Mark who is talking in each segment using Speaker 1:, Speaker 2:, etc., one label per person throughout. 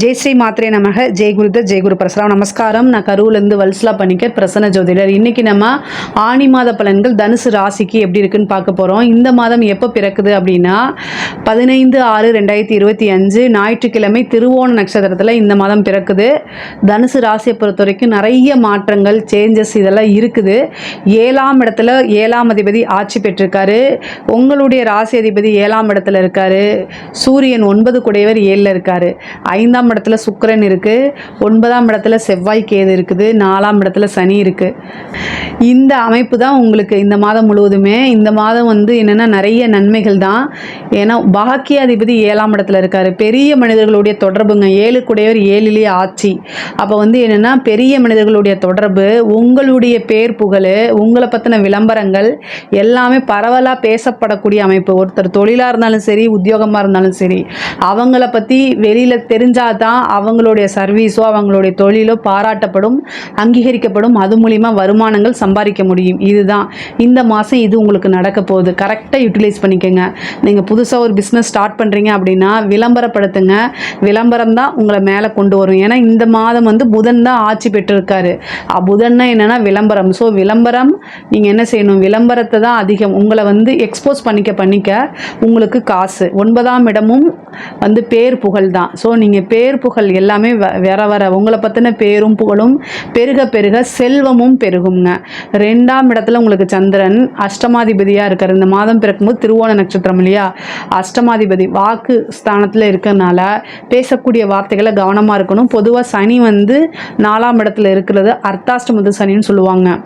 Speaker 1: ஜெய் ஸ்ரீ மாத்ரே நமக. ஜெய் குருத ஜெய் குரு பிரசலாம் நமஸ்காரம். நான் கரூர்லேருந்து வல்சலா பண்ணிக்க பிரசன்ன ஜோதிடர். இன்னைக்கு நம்ம ஆணி மாத பலன்கள் தனுசு ராசிக்கு எப்படி இருக்குன்னு பார்க்க போகிறோம் இந்த மாதம் எப்போ பிறக்குது அப்படின்னா பதினைந்து ஆறு ரெண்டாயிரத்தி இருபத்தி அஞ்சு ஞாயிற்றுக்கிழமை திருவோண நட்சத்திரத்தில் இந்த மாதம் பிறக்குது. தனுசு ராசியை பொறுத்த வரைக்கும் நிறைய மாற்றங்கள் சேஞ்சஸ் இதெல்லாம் இருக்குது. ஏழாம் இடத்துல ஏழாம் அதிபதி ஆட்சி பெற்றிருக்காரு. உங்களுடைய ராசி அதிபதி ஏழாம் இடத்துல இருக்காரு. சூரியன் ஒன்பது குடையவர் ஏழில் இருக்காரு. ஐந்தாம் இடத்துல சுக்கரன் இருக்கு. ஒன்பதாம் இடத்துல செவ்வாய் கேது இருக்குது. நாலாம் இடத்துல சனி இருக்குது இந்த அமைப்பு தான் உங்களுக்கு இந்த மாதம் முழுவதுமே இந்த மாதம் வந்து என்னென்னா நிறைய நன்மைகள் தான். ஏன்னா பாக்கியாதிபதி ஏழாம் இடத்துல இருக்காரு. பெரிய மனிதர்களுடைய தொடர்புங்க. ஏழு கூடையவர் ஏழிலேயே ஆட்சி. அப்போ வந்து என்னென்னா பெரிய மனிதர்களுடைய தொடர்பு உங்களுடைய பேர் புகழ் உங்களை பற்றின விளம்பரங்கள் எல்லாமே பரவலாக பேசப்படக்கூடிய அமைப்பு. ஒருத்தர் தொழிலாக இருந்தாலும் சரி உத்தியோகமாக இருந்தாலும் சரி அவங்கள பற்றி வெளியில் தான் அவங்களுடைய சர்வீஸோ அவங்களுடைய தொழிலோ பாராட்டப்படும் அங்கீகரிக்கப்படும். அது மூலிமா வருமானங்கள் சம்பாதிக்க முடியும். இதுதான். இந்த மாதம் இது உங்களுக்கு நடக்க போகுது. கரெக்டாக யூட்டிலைஸ் பண்ணிக்கோங்க. நீங்கள் புதுசாக ஒரு பிஸ்னஸ் ஸ்டார்ட் பண்ணுறீங்க அப்படின்னா விளம்பரப்படுத்துங்க. விளம்பரம் தான் உங்களை மேலே கொண்டு வரும். ஏன்னா இந்த மாதம் வந்து புதன் தான் ஆட்சி பெற்றிருக்காரு. புதன்னா என்னென்னா விளம்பரம். ஸோ விளம்பரம் நீங்கள் என்ன செய்யணும்? விளம்பரத்தை தான் அதிகம். உங்களை வந்து எக்ஸ்போஸ் பண்ணிக்க பண்ணிக்க உங்களுக்கு காசு. ஒன்பதாம் இடமும் வந்து பேர் புகழ் தான். ஸோ நீங்கள் பேர் பேர் புகழ் எல்லாமே வ- வர வர உங்களை பற்றின பேரும் புகழும் பெருக பெருக செல்வமும் பெருகுங்க ரெண்டாம் இடத்துல உங்களுக்கு சந்திரன் அஷ்டமாதிபதியாக இருக்கார். இந்த மாதம் பிறக்கும்போது திருவோண நட்சத்திரம் இல்லையா? அஷ்டமாதிபதி வாக்கு ஸ்தானத்தில் இருக்கிறதுனால பேசக்கூடிய வார்த்தைகளை கவனமாக இருக்கணும். பொதுவாக சனி வந்து நாலாம் இடத்துல இருக்கிறது அர்த்தாஷ்டமது சனின்னு சொல்லுவாங்க.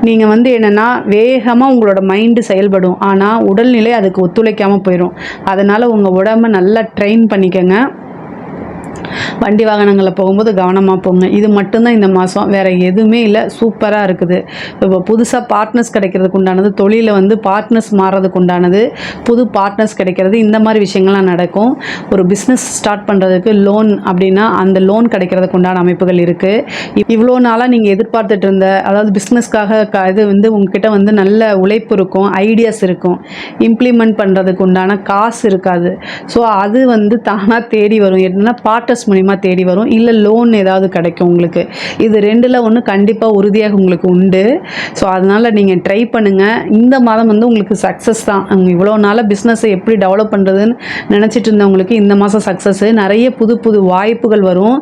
Speaker 1: நீங்கள் வந்து என்னென்னா வேகமாக உங்களோட மைண்டு செயல்படும். ஆனால் உடல்நிலை அதுக்கு ஒத்துழைக்காமல் போயிடும் அதனால் உங்கள் உடம்ப நல்லா ட்ரெயின் பண்ணிக்கங்க. வண்டி வாகனங்களில் போகும்போது கவனமாக போங்க. இது மட்டும்தான் இந்த மாதம் வேறு எதுவுமே இல்லை. சூப்பராக இருக்குது. இப்போ புதுசாக பார்ட்னர்ஸ் கிடைக்கிறதுக்கு உண்டானது தொழிலில் வந்து பார்ட்னர்ஸ் மாறுறதுக்கு உண்டானது புது பார்ட்னர்ஸ் கிடைக்கிறது இந்த மாதிரி விஷயங்கள்லாம் நடக்கும். ஒரு பிஸ்னஸ் ஸ்டார்ட் பண்ணுறதுக்கு லோன் அப்படின்னா அந்த லோன் கிடைக்கிறதுக்கு உண்டான அமைப்புகள் இருக்குது இவ்வளோ நாளாக நீங்கள் எதிர்பார்த்துட்டு இருந்த அதாவது பிஸ்னஸ்க்காக க இது வந்து உங்ககிட்ட வந்து நல்ல உழைப்பு இருக்கும் ஐடியாஸ் இருக்கும். இம்ப்ளிமெண்ட் பண்ணுறதுக்கு உண்டான காசு இருக்காது. ஸோ அது வந்து தானாக தேடி வரும். என்னன்னா பார்ட்டர்ஸ் மூலிமா தேடி வரும். இல்லை லோன் ஏதாவது கிடைக்கும் உங்களுக்கு. இது ரெண்டில் ஒன்று கண்டிப்பாக உறுதியாக உங்களுக்கு உண்டு. ஸோ அதனால் நீங்கள் ட்ரை பண்ணுங்கள் இந்த மாதம் வந்து உங்களுக்கு சக்ஸஸ் தான். இவ்வளோ நாளாக பிஸ்னஸை எப்படி டெவலப் பண்ணுறதுன்னு நினச்சிட்டு இருந்தவங்களுக்கு இந்த மாதம் சக்ஸஸ்ஸு நிறைய புது புது வாய்ப்புகள் வரும்.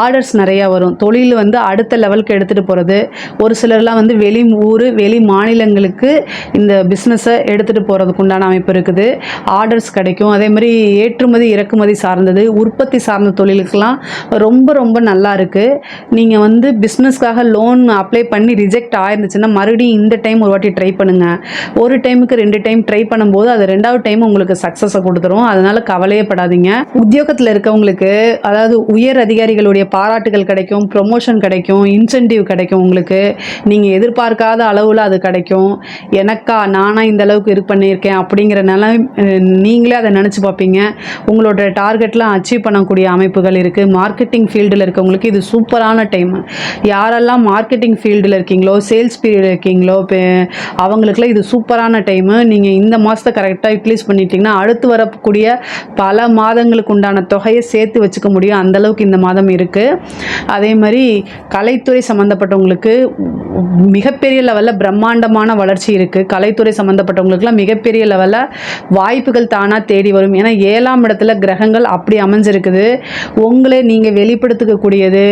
Speaker 1: ஆர்டர்ஸ் நிறையா வரும். தொழில் வந்து அடுத்த லெவலுக்கு எடுத்துகிட்டு போகிறது ஒரு சிலர்லாம் வந்து வெளி ஊர் வெளி மாநிலங்களுக்கு இந்த பிஸ்னஸை எடுத்துகிட்டு போகிறதுக்கு உண்டான அமைப்பு இருக்குது. ஆர்டர்ஸ் கிடைக்கும். அதே மாதிரி ஏற்றுமதி இறக்குமதி சார்ந்தது உற்பத்தி சார்ந்த தொழிலுக்கெல்லாம் ரொம்ப ரொம்ப நல்லா இருக்குது நீங்கள் வந்து பிஸ்னஸ்க்காக லோன் அப்ளை பண்ணி ரிஜெக்ட் ஆயிருந்துச்சுன்னா மறுபடியும் இந்த டைம் ஒரு வாட்டி ட்ரை பண்ணுங்கள் ஒரு டைமுக்கு ரெண்டு டைம் ட்ரை பண்ணும்போது அது ரெண்டாவது டைம் உங்களுக்கு சக்ஸஸை கொடுத்துரும். அதனால் கவலையே படாதீங்க. உத்தியோகத்தில் இருக்கவங்களுக்கு அதாவது உயர் அதிகாரிகளுடைய பாராட்டுகள் கிடைக்கும் ப்ரொமோஷன் கிடைக்கும் இன்சென்டிவ் கிடைக்கும் உங்களுக்கு. நீங்கள் எதிர்பார்க்காத அளவில் அது கிடைக்கும். எனக்கா நானாக இந்த அளவுக்கு இது பண்ணியிருக்கேன் அப்படிங்கிறனால நிலை நீங்களே அதை நினச்சி பார்ப்பீங்க. உங்களோட டார்கெட்லாம் அச்சீவ் பண்ணக்கூடிய அமைப்புகள் இருக்குது மார்க்கெட்டிங் ஃபீல்டில் இருக்கவங்களுக்கு இது சூப்பரான டைம் யாரெல்லாம் மார்க்கெட்டிங் ஃபீல்டில் இருக்கீங்களோ சேல்ஸ் பீரியட் இருக்கீங்களோ இப்போ அவங்களுக்குலாம் இது சூப்பரான டைமு நீங்கள் இந்த மாதத்தை கரெக்டாக யூட்டிலைஸ் பண்ணிட்டீங்கன்னா அடுத்து வரக்கூடிய பல மாதங்களுக்கு உண்டான தொகையை சேர்த்து வச்சுக்க முடியும். அந்த அளவுக்கு இந்த மாதம் இருக்குது அதே மாதிரி கலைத்துறை சம்மந்தப்பட்டவங்களுக்கு மிகப்பெரிய லெவலில் பிரம்மாண்டமான வளர்ச்சி இருக்குது கலைத்துறை சம்மந்தப்பட்டவங்களுக்குலாம் மிகப்பெரிய லெவலில் வாய்ப்புகள் தானாக தேடி வரும். ஏன்னா ஏழாம் இடத்துல கிரகங்கள் அப்படி அமைஞ்சிருக்குது. உங்களை நீங்கள் வெளிப்படுத்திக்கக்கூடியது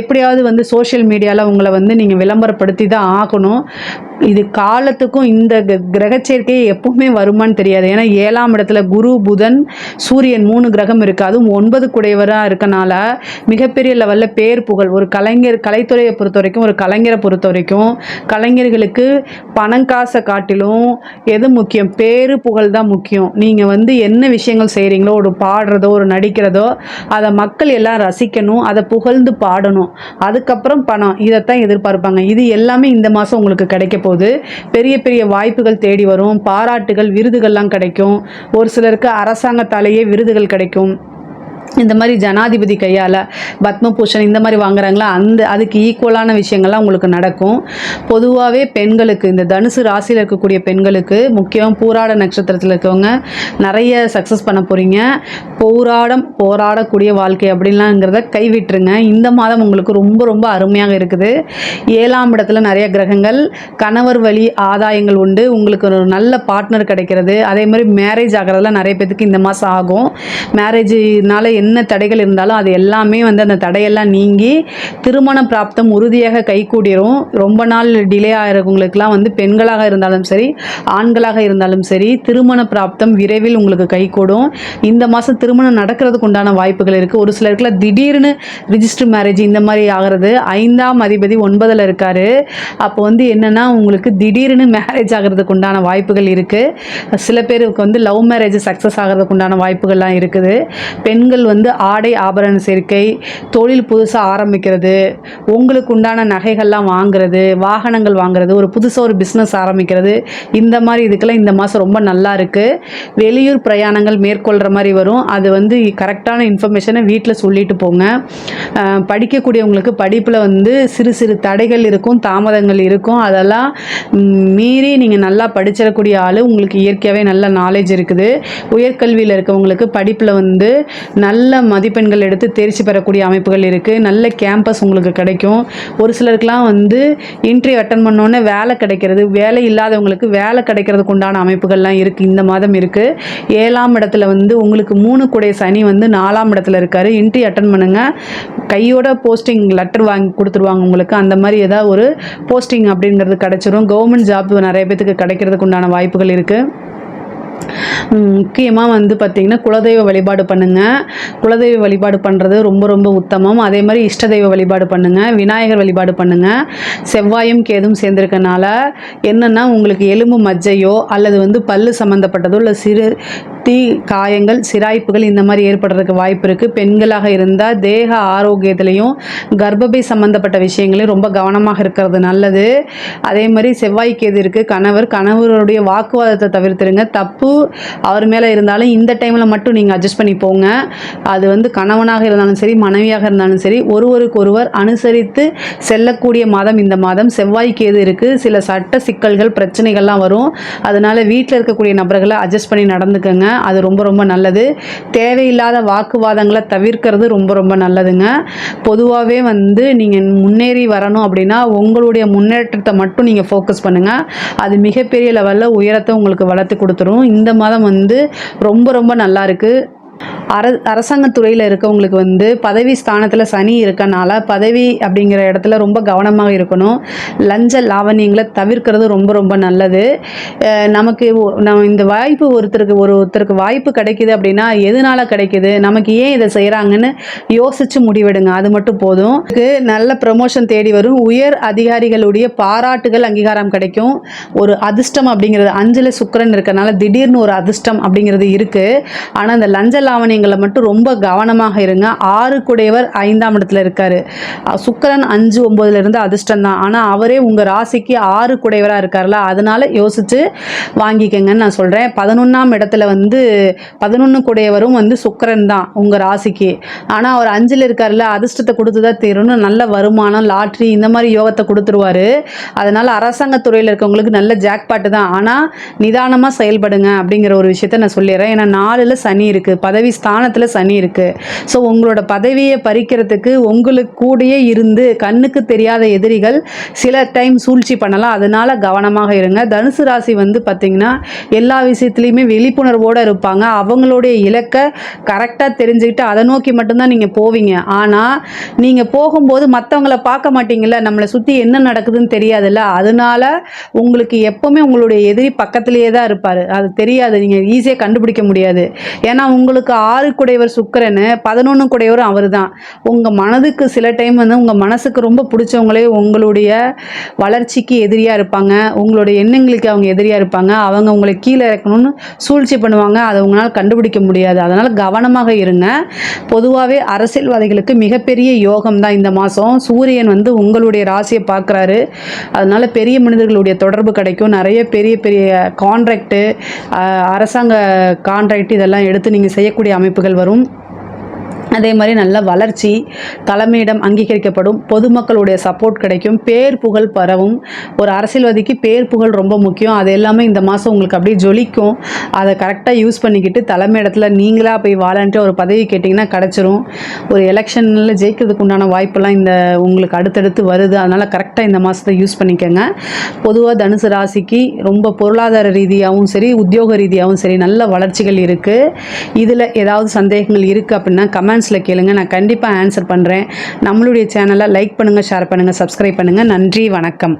Speaker 1: எப்படியாவது வந்து சோஷியல் மீடியாவில் உங்களை வந்து நீங்கள் விளம்பரப்படுத்தி தான் ஆகணும். இது காலத்துக்கும் இந்த கிரகச்சேர்க்கை எப்பவுமே வருமான்னு தெரியாது. ஏன்னா ஏழாம் இடத்துல குரு புதன் சூரியன் மூணு கிரகம் இருக்குது அதுவும் ஒன்பது குடையவராக இருக்கனால மிகப்பெரிய லெவலில் பேர் புகழ். ஒரு கலைஞர் கலைத்துறையை பொறுத்த வரைக்கும் ஒரு கலைஞரை பொறுத்த வரைக்கும் கலைஞர்களுக்கு பணம் காசை காட்டிலும் எது முக்கியம்? பேரு புகழ் தான் முக்கியம். நீங்கள் வந்து என்ன விஷயங்கள் செய்கிறீங்களோ ஒரு பாடுறதோ ஒரு நடிக்க நடிக்கிறதோ அதை மக்கள் எல்லாம் ரசிக்கணும் அதை புகழ்ந்து பாடணும். அதுக்கப்புறம் பணம் இதைத்தான் எதிர்பார்ப்பாங்க. இது எல்லாமே இந்த மாதம் உங்களுக்கு கிடைக்க போகுது. பெரிய பெரிய வாய்ப்புகள் தேடி வரும். பாராட்டுகள் விருதுகள்லாம் கிடைக்கும். ஒரு சிலருக்கு அரசாங்கத்தாலேயே விருதுகள் கிடைக்கும். இந்த மாதிரி ஜனாதிபதி கையால் பத்மபூஷன் இந்த மாதிரி வாங்குறாங்களா? அந்த அதுக்கு ஈக்குவலான விஷயங்கள்லாம் உங்களுக்கு நடக்கும். பொதுவாகவே பெண்களுக்கு இந்த தனுசு ராசியில் இருக்கக்கூடிய பெண்களுக்கு முக்கியம் பூராட நட்சத்திரத்தில் இருக்கவங்க நிறைய சக்ஸஸ் பண்ண போகிறீங்க போராடம் போராடக்கூடிய வாழ்க்கை அப்படின்லாங்கிறத கைவிட்டுருங்க. இந்த மாதம் உங்களுக்கு ரொம்ப ரொம்ப அருமையாக இருக்குது. ஏழாம் இடத்துல நிறைய கிரகங்கள் கணவர் வழி ஆதாயங்கள் உண்டு. உங்களுக்கு ஒரு நல்ல பார்ட்னர் கிடைக்கிறது. அதே மாதிரி மேரேஜ் ஆகிறதுலாம் நிறைய பேத்துக்கு இந்த மாதம் ஆகும். மேரேஜ்னால என்ன தடைகள் இருந்தாலும் அது எல்லாமே வந்து அந்த தடையெல்லாம் நீங்கி திருமண பிராப்தம் உறுதியாக கைகூடிரும் ரொம்ப நாள் டிலே ஆகிறவங்களுக்குலாம் வந்து பெண்களாக இருந்தாலும் சரி ஆண்களாக இருந்தாலும் சரி திருமண பிராப்தம் விரைவில் உங்களுக்கு கைகூடும் இந்த மாதம் திருமணம் நடக்கிறதுக்கு உண்டான வாய்ப்புகள் இருக்குது ஒரு சிலருக்குலாம் திடீர்னு ரிஜிஸ்டர் மேரேஜ் இந்த மாதிரி ஆகிறது. ஐந்தாம் அதிபதி ஒன்பதில் இருக்காரு. அப்போ வந்து என்னென்னா உங்களுக்கு திடீர்னு மேரேஜ் ஆகிறதுக்கு உண்டான வாய்ப்புகள் இருக்குது சில பேருக்கு வந்து லவ் மேரேஜ் சக்ஸஸ் ஆகிறதுக்கு உண்டான வாய்ப்புகள்லாம் இருக்குது. பெண்கள் வந்து ஆடை ஆபரண சேர்க்கை தொழில் புதுசாக ஆரம்பிக்கிறது உங்களுக்கு உண்டான நகைகள்லாம் வாங்குறது வாகனங்கள் வாங்குறது ஒரு புதுசாக ஒரு பிஸ்னஸ் ஆரம்பிக்கிறது இந்த மாதிரி இதுக்கெல்லாம் இந்த மாதம் ரொம்ப நல்லா இருக்குது வெளியூர் பிரயாணங்கள் மேற்கொள்கிற மாதிரி வரும். அது வந்து கரெக்டான இன்ஃபர்மேஷனை வீட்டில் சொல்லிட்டு போங்க. படிக்கக்கூடியவங்களுக்கு படிப்பில் வந்து சிறு சிறு தடைகள் இருக்கும் தாமதங்கள் இருக்கும். அதெல்லாம் மீறி நீங்கள் நல்லா படிச்சிடக்கூடிய ஆள். உங்களுக்கு இயற்கையாகவே நல்ல நாலேஜ் இருக்குது. உயர்கல்வியில் இருக்கவங்களுக்கு படிப்பில் வந்து நல்ல நல்ல மதிப்பெண்கள் எடுத்து தேர்ச்சி பெறக்கூடிய அமைப்புகள் இருக்குது நல்ல கேம்பஸ் உங்களுக்கு கிடைக்கும். ஒரு சிலருக்குலாம் வந்து இன்டர்வியூ அட்டன் பண்ணோன்னே வேலை கிடைக்கிறது. வேலை இல்லாதவங்களுக்கு வேலை கிடைக்கிறதுக்கு உண்டான அமைப்புகள்லாம் இருக்குது இந்த மாதம் இருக்குது ஏழாம் இடத்துல வந்து உங்களுக்கு மூணு கூடைய சனி வந்து நாலாம் இடத்துல இருக்கார். இன்டர்வியூ அட்டன் பண்ணுங்கள் கையோட போஸ்டிங் லெட்டர் வாங்கி கொடுத்துருவாங்க உங்களுக்கு. அந்த மாதிரி ஏதாவது ஒரு போஸ்டிங் அப்படிங்கிறது கிடச்சிரும். கவர்மெண்ட் ஜாப் நிறைய பேத்துக்கு கிடைக்கிறதுக்கு உண்டான வாய்ப்புகள் இருக்குது முக்கியமாக வந்து பார்த்திங்கன்னா குலதெய்வ வழிபாடு பண்ணுங்கள் குலதெய்வ வழிபாடு பண்ணுறது ரொம்ப ரொம்ப உத்தமம். அதே மாதிரி இஷ்ட தெய்வ வழிபாடு பண்ணுங்கள் விநாயகர் வழிபாடு பண்ணுங்கள் செவ்வாயும் கேதும் சேர்ந்துருக்கனால என்னென்னா உங்களுக்கு எலும்பு மஜ்ஜையோ அல்லது வந்து பல்லு சம்மந்தப்பட்டதோ இல்லை சிறு தீ காயங்கள் சிராய்ப்புகள் இந்த மாதிரி ஏற்படுறதுக்கு வாய்ப்பு இருக்குது பெண்களாக இருந்தால் தேக ஆரோக்கியத்திலையும் கர்ப்பப்பை சம்மந்தப்பட்ட விஷயங்களையும் ரொம்ப கவனமாக இருக்கிறது நல்லது. அதே மாதிரி செவ்வாய்க்கு எது இருக்குது கணவர் கணவருடைய வாக்குவாதத்தை தவிர்த்துருங்க. தப்பு அவர் மேலே இருந்தாலும் இந்த டைமில் மட்டும் நீங்கள் அட்ஜஸ்ட் பண்ணி போங்க. அது வந்து கணவனாக இருந்தாலும் சரி மனைவியாக இருந்தாலும் சரி ஒருவருக்கு ஒருவர் அனுசரித்து செல்லக்கூடிய மாதம் இந்த மாதம். செவ்வாய்க்கு எது இருக்குது சில சட்ட சிக்கல்கள் பிரச்சனைகள்லாம் வரும். அதனால் வீட்டில் இருக்கக்கூடிய நபர்களை அட்ஜஸ்ட் பண்ணி நடந்துக்கங்க. அது ரொம்ப ரொம்ப நல்லது. தேவையில்லாத வாக்குவாதங்களை தவிர்க்கிறது ரொம்ப ரொம்ப நல்லதுங்க. பொதுவாகவே வந்து நீங்கள் முன்னேறி வரணும் அப்படின்னா உங்களுடைய முன்னேற்றத்தை மட்டும் நீங்கள் ஃபோக்கஸ் பண்ணுங்கள் அது மிகப்பெரிய லெவலில் உயரத்தை உங்களுக்கு வளர்த்து கொடுத்துரும். இந்த மாதம் வந்து ரொம்ப ரொம்ப நல்லா இருக்குது அர அரசாங்கத்துறையில் இருக்கவங்களுக்கு வந்து பதவி ஸ்தானத்தில் சனி இருக்கனால பதவி அப்படிங்கிற இடத்துல ரொம்ப கவனமாக இருக்கணும். லஞ்ச லாவணியங்களை தவிர்க்கிறது ரொம்ப ரொம்ப நல்லது. நமக்கு நம்ம இந்த வாய்ப்பு ஒருத்தருக்கு ஒரு ஒருத்தருக்கு வாய்ப்பு கிடைக்குது அப்படின்னா எதனால கிடைக்குது? நமக்கு ஏன் இதை செய்கிறாங்கன்னு யோசிச்சு முடிவெடுங்க. அது மட்டும் போதும். நல்ல ப்ரமோஷன் தேடி வரும். உயர் அதிகாரிகளுடைய பாராட்டுகள் அங்கீகாரம் கிடைக்கும். ஒரு அதிர்ஷ்டம் அப்படிங்கிறது அஞ்சில் சுக்கரன் இருக்கனால திடீர்னு ஒரு அதிர்ஷ்டம் அப்படிங்கிறது இருக்குது ஆனால் அந்த லஞ்ச லாவணியங்களை மட்டும் ரொம்ப கவனமாக இருங்க. ஆறு குடையவர் ஐந்தாம் இடத்துல இருக்காரு. சுக்கரன் சுக்கிரன் அஞ்சு ஒம்போதுல இருந்து அதிர்ஷ்டம் தான். ஆனால் அவரே உங்கள் ராசிக்கு ஆறு குடையவராக இருக்கார்ல அதனால யோசிச்சு வாங்கிக்கங்கன்னு நான் சொல்கிறேன் பதினொன்றாம் இடத்துல வந்து பதினொன்று குடையவரும் வந்து சுக்கரன் தான் உங்கள் ராசிக்கு. ஆனால் அவர் அஞ்சில் இருக்கார்ல அதிர்ஷ்டத்தை கொடுத்து தான் தீரணும் நல்ல வருமானம் லாட்ரி இந்த மாதிரி யோகத்தை கொடுத்துருவாரு. அதனால் அரசாங்கத்துறையில் இருக்கவங்களுக்கு நல்ல ஜாக்பாட்டு தான். ஆனால் நிதானமாக செயல்படுங்க அப்படிங்கிற ஒரு விஷயத்த நான் சொல்லிடுறேன். ஏன்னா நாலில் சனி இருக்குது பதவி ஸ்தானத்தில் சனி இருக்குது ஸோ உங்களோட பதவியை பறிக்கிறதுக்கு உங்களுக்கு கூடயே இருந்து கண்ணுக்கு தெரியாத எதிரிகள் சில டைம் சூழ்ச்சி பண்ணலாம். அதனால் கவனமாக இருங்க. தனுசு ராசி வந்து பார்த்திங்கன்னா எல்லா விஷயத்துலையுமே விழிப்புணர்வோடு இருப்பாங்க. அவங்களுடைய இலக்கை கரெக்டாக தெரிஞ்சுக்கிட்டு அதை நோக்கி மட்டும்தான் நீங்கள் போவீங்க. ஆனால் நீங்கள் போகும்போது மற்றவங்கள பார்க்க மாட்டீங்கல்ல. நம்மளை சுற்றி என்ன நடக்குதுன்னு தெரியாதுல்ல. அதனால உங்களுக்கு எப்போவுமே உங்களுடைய எதிரி பக்கத்துலேயே தான் இருப்பார். அது தெரியாது. நீங்கள் ஈஸியாக கண்டுபிடிக்க முடியாது. ஏன்னா உங்களுக்கு ஆறு குடையவர் சுக்கரன் பதினொன்று குடையவர் அவர் தான் உங்கள் மனதுக்கு சில டைம் வந்து உங்கள் மனசுக்கு ரொம்ப பிடிச்சவங்களே உங்களுடைய வளர்ச்சிக்கு எதிரியாக இருப்பாங்க. உங்களுடைய எண்ணங்களுக்கு அவங்க எதிரியாக இருப்பாங்க. அவங்க உங்களை கீழே இறக்கணும்னு சூழ்ச்சி பண்ணுவாங்க. அதை உங்களால் கண்டுபிடிக்க முடியாது. அதனால் கவனமாக இருங்க. பொதுவாகவே அரசியல்வாதிகளுக்கு மிகப்பெரிய யோகம் தான் இந்த மாதம் சூரியன் வந்து உங்களுடைய ராசியை பார்க்குறாரு. அதனால் பெரிய மனிதர்களுடைய தொடர்பு கிடைக்கும். நிறைய பெரிய பெரிய கான்ட்ராக்டு அரசாங்க கான்ட்ராக்ட் இதெல்லாம் எடுத்து நீங்கள் செய்ய செய்யக்கூடிய அமைப்புகள் வரும். அதே மாதிரி நல்ல வளர்ச்சி தலைமையிடம் அங்கீகரிக்கப்படும் பொதுமக்களுடைய சப்போர்ட் கிடைக்கும் பேர் புகழ் பரவும். ஒரு அரசியல்வாதிக்கு பேர் புகழ் ரொம்ப முக்கியம். அது எல்லாமே இந்த மாதம் உங்களுக்கு அப்படியே ஜொலிக்கும். அதை கரெக்டாக யூஸ் பண்ணிக்கிட்டு தலைமையிடத்தில் நீங்களாக போய் வாழன்ட்டு ஒரு பதவி கேட்டிங்கன்னா கிடச்சிரும். ஒரு எலெக்ஷனில் ஜெயிக்கிறதுக்கு உண்டான வாய்ப்பெல்லாம் இந்த உங்களுக்கு அடுத்தடுத்து வருது. அதனால் கரெக்டாக இந்த மாதத்தை யூஸ் பண்ணிக்கோங்க. பொதுவாக தனுசு ராசிக்கு ரொம்ப பொருளாதார ரீதியாகவும் சரி உத்தியோக ரீதியாகவும் சரி நல்ல வளர்ச்சிகள் இருக்குது இதில் ஏதாவது சந்தேகங்கள் இருக்குது அப்படின்னா கமெண்ட் கமெண்ட்ஸில் கேளுங்க. நான் கண்டிப்பாக ஆன்சர் பண்ணுறேன் நம்மளுடைய சேனலை லைக் பண்ணுங்கள் ஷேர் பண்ணுங்கள் சப்ஸ்கிரைப் பண்ணுங்கள் நன்றி வணக்கம்.